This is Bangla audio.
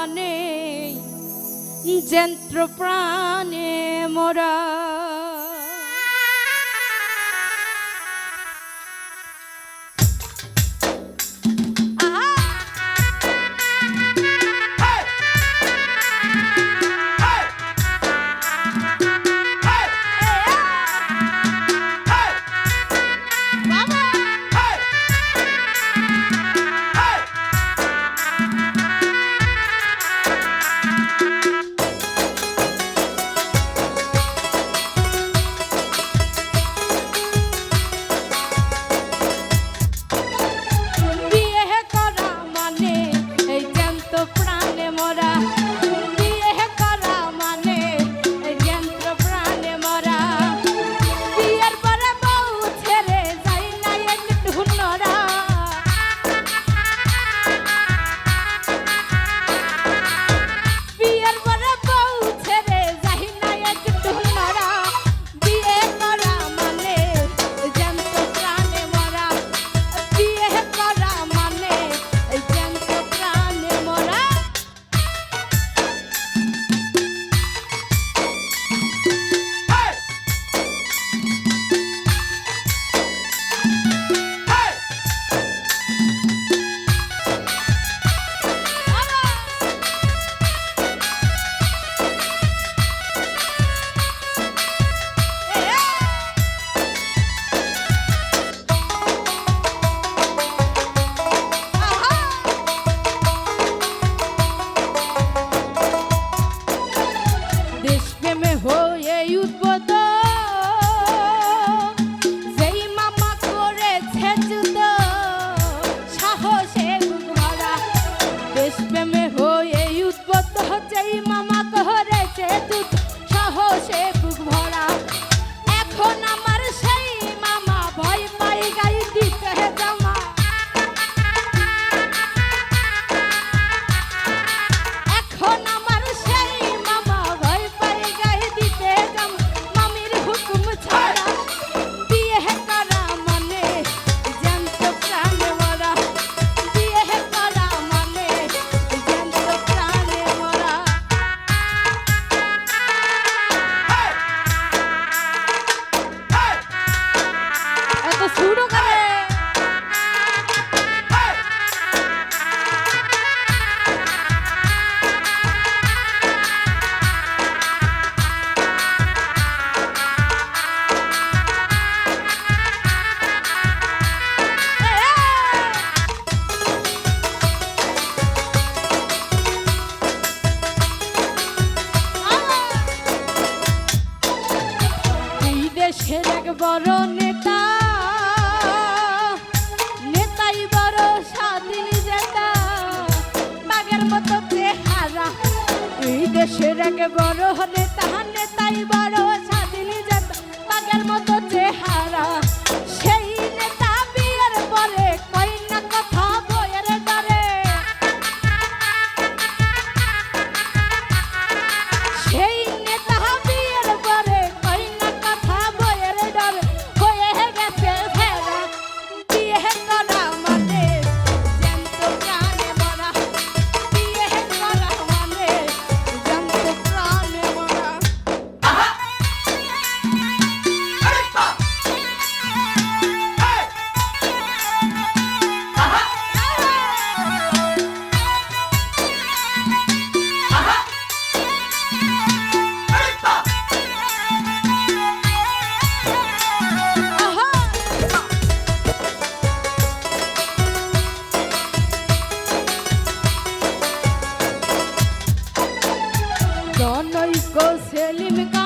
মনে যন্ত্র প্রাণে মোরা। বড় নেতা। নেতাই বড় স্বাধীন জেতা। এই দেশের নেতাই সেলিম কা